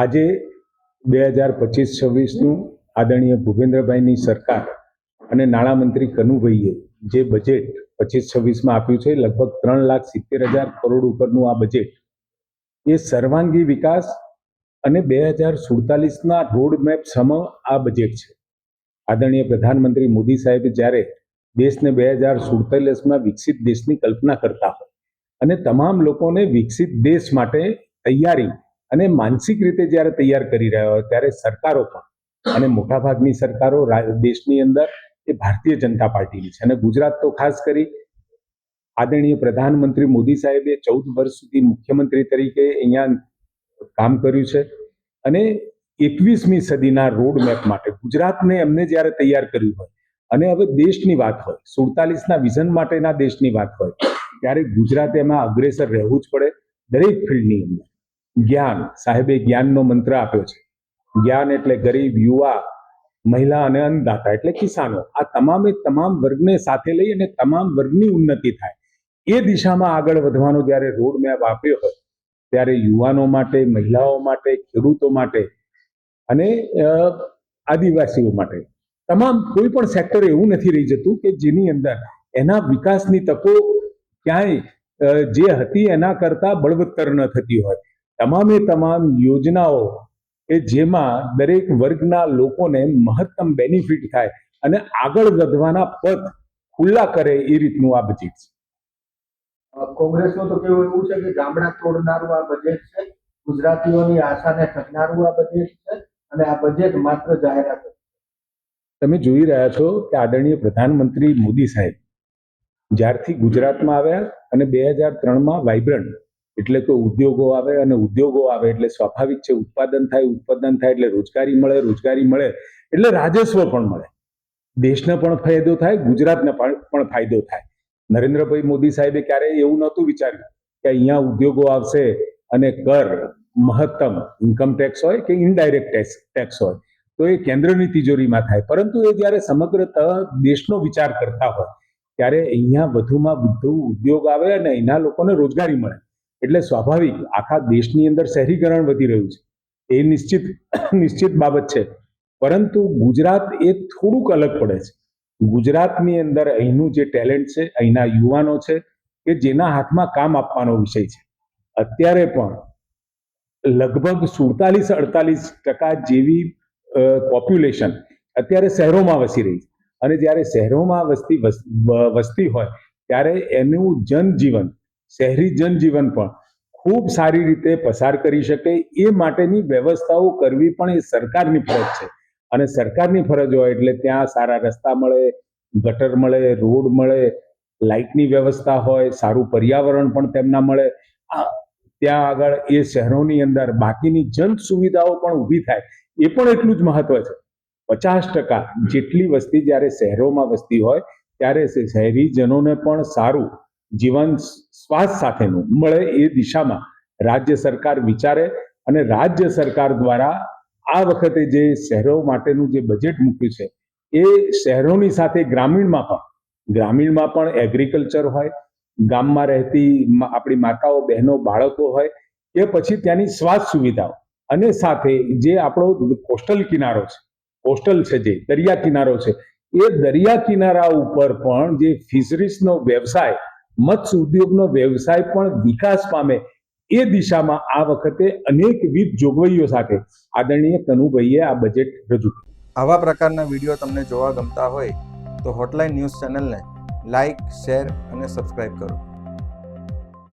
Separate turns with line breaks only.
આજે બે હજાર પચીસ છવ્વીસનું આદરણીય ભૂપેન્દ્રભાઈની સરકાર અને નાણામંત્રી કનુભાઈએ જે બજેટ પચીસ છવ્વીસમાં આપ્યું છે, લગભગ ત્રણ લાખ સિત્તેર હજાર કરોડ ઉપરનું આ બજેટ એ સર્વાંગી વિકાસ અને બે હજાર સુડતાલીસના રોડ મેપ સમ આ બજેટ છે. આદરણીય પ્રધાનમંત્રી મોદી સાહેબ જ્યારે દેશને બે હજાર સુડતાલીસમાં વિકસિત દેશની કલ્પના કરતા હોય અને તમામ લોકોને વિકસિત દેશ માટે તૈયારી અને માનસિક રીતે જ્યારે તૈયાર કરી રહ્યા હોય ત્યારે સરકારો પણ અને મોટાભાગની સરકારો દેશની અંદર એ ભારતીય જનતા પાર્ટીની છે. અને ગુજરાત તો ખાસ કરી આદરણીય પ્રધાનમંત્રી મોદી સાહેબે ચૌદ વર્ષ સુધી મુખ્યમંત્રી તરીકે અહીંયા કામ કર્યું છે. અને એકવીસમી સદીના રોડ મેપ માટે ગુજરાતને એમને જ્યારે તૈયાર કર્યું હોય અને હવે દેશની વાત હોય, સુડતાલીસના વિઝન માટેના દેશની વાત હોય, ત્યારે ગુજરાત એમાં અગ્રેસર રહેવું જ પડે દરેક ફિલ્ડની અંદર. જ્ઞાન. સાહેબે જ્ઞાનનો મંત્ર આપ્યો છે. જ્ઞાન એટલે ગરીબ, યુવા, મહિલા અને અન્નદાતા એટલે કિસાનો. આ તમામે તમામ વર્ગને સાથે લઈ અને તમામ વર્ગની ઉન્નતિ થાય. એ દિશામાં આગળ વધવાનો જ્યારે રોડ મેપ આપ્યો હોય, ત્યારે યુવાનો માટે, મહિલાઓ માટે, ખેડૂતો માટે અને આદિવાસીઓ માટે તમામ કોઈ પણ સેક્ટર એવું નથી રહી જતું કે જેની અંદર એના વિકાસની તકો ક્યાંય જે હતી એના કરતા બળવત્તર ન થતી હોય. તમામે તમામ યોજનાઓ કે જેમાં દરેક વર્ગના લોકોને મહત્તમ બેનિફિટ થાય અને આગળ વધવાના પથ ખુલ્લા કરે એ રીતનું આ બજેટ છે
કોંગ્રેસનું તો કેવું એવું છે કે ગામડા તોડનારું આ બજેટ છે ગુજરાતીઓની આશાને ઠગનારું આ બજેટ છે અને આ બજેટ માત્ર જાહેરાત.
તમે જોઈ રહ્યા છો કે આદરણીય પ્રધાનમંત્રી મોદી સાહેબ જ્યારથી ગુજરાતમાં આવ્યા અને બે હજાર ત્રણમાં વાઇબ્રન્ટ એટલે કે ઉદ્યોગો આવે અને ઉદ્યોગો આવે એટલે સ્વાભાવિક છે, ઉત્પાદન થાય ઉત્પાદન થાય એટલે રોજગારી મળે રોજગારી મળે એટલે રાજસ્વ પણ મળે. દેશને પણ ફાયદો થાય, ગુજરાતને પણ ફાયદો થાય. નરેન્દ્રભાઈ મોદી સાહેબે ક્યારેય એવું નહોતું વિચાર્યું કે અહીંયા ઉદ્યોગો આવશે અને કર મહત્તમ ઇન્કમ ટેક્સ હોય કે ઇનડાયરેક્ટ ટેક્સ ટેક્સ હોય. તો એ કેન્દ્રની તિજોરીમાં થાય. પરંતુ એ જ્યારે સમગ્ર દેશનો વિચાર કરતા હોય, ત્યારે અહીંયા વધુમાં વધુ ઉદ્યોગ આવે અને અહીંના લોકોને રોજગારી મળે. એટલે સ્વાભાવિક આખા દેશની અંદર શહેરીકરણ વધી રહ્યું છે. એ નિશ્ચિત નિશ્ચિત બાબત છે. પરંતુ ગુજરાત એ થોડુંક અલગ પડે છે. ગુજરાતની અંદર અહીંનું જે ટેલેન્ટ છે, અહીંના યુવાનો છે કે જેના હાથમાં કામ આપવાનો વિષય છે. અત્યારે પણ લગભગ સુડતાલીસ, અડતાલીસ ટકા જેવી પોપ્યુલેશન અત્યારે શહેરોમાં વસી રહી છે. અને જ્યારે શહેરોમાં વસતી, વસ- વસતી હોય, ત્યારે એનું જનજીવન શહેરી જનજીવન પણ ખૂબ સારી રીતે પસાર કરી શકે, એ માટેની વ્યવસ્થાઓ કરવી પણ એ સરકારની ફરજ છે. અને સરકારની ફરજ હોય એટલે ત્યાં સારા રસ્તા મળે, ગટર મળે, રોડ મળે, લાઇટની વ્યવસ્થા હોય, સારું પર્યાવરણ પણ તેમના મળે. ત્યાં આગળ એ શહેરોની અંદર બાકીની જન સુવિધાઓ પણ ઊભી થાય, એ પણ એટલું જ મહત્વ છે. પચાસ ટકા જેટલી વસ્તી જ્યારે શહેરોમાં વસ્તી હોય, ત્યારે શહેરીજનોને પણ સારું જીવન શ્વાસ સાથેનું મળે એ દિશામાં રાજ્ય સરકાર વિચારે અને રાજ્ય સરકાર દ્વારા આ વખતે જે શહેરો માટેનું જે બજેટ મૂક્યું છે, એ શહેરોની સાથે ગ્રામીણમાં પણ ગ્રામીણમાં પણ એગ્રીકલ્ચર હોય, ગામમાં રહેતી આપણી માતાઓ, બહેનો, બાળકો હોય કે પછી ત્યાંની શ્વાસ સુવિધાઓ અને સાથે જે આપણો કોસ્ટલ કિનારો છે કોસ્ટલ છે જે, દરિયા કિનારો છે, એ દરિયા કિનારા ઉપર પણ જે ફિશરીઝનો વ્યવસાય મત્સ્ય ઉદ્યોગનો વ્યવસાય પણ વિકાસ પામે એ દિશામાં આ વખતે અનેકવિધ જોગવાઈઓ સાથે. આદરણીય કનુભાઈએ આ બજેટ રજૂ
આવા પ્રકારના વીડિયો તમને જોવા ગમતા હોય તો હોટલાઇન ન્યૂઝ ચેનલને લાઇક શેર અને સબસ્ક્રાઇબ કરો.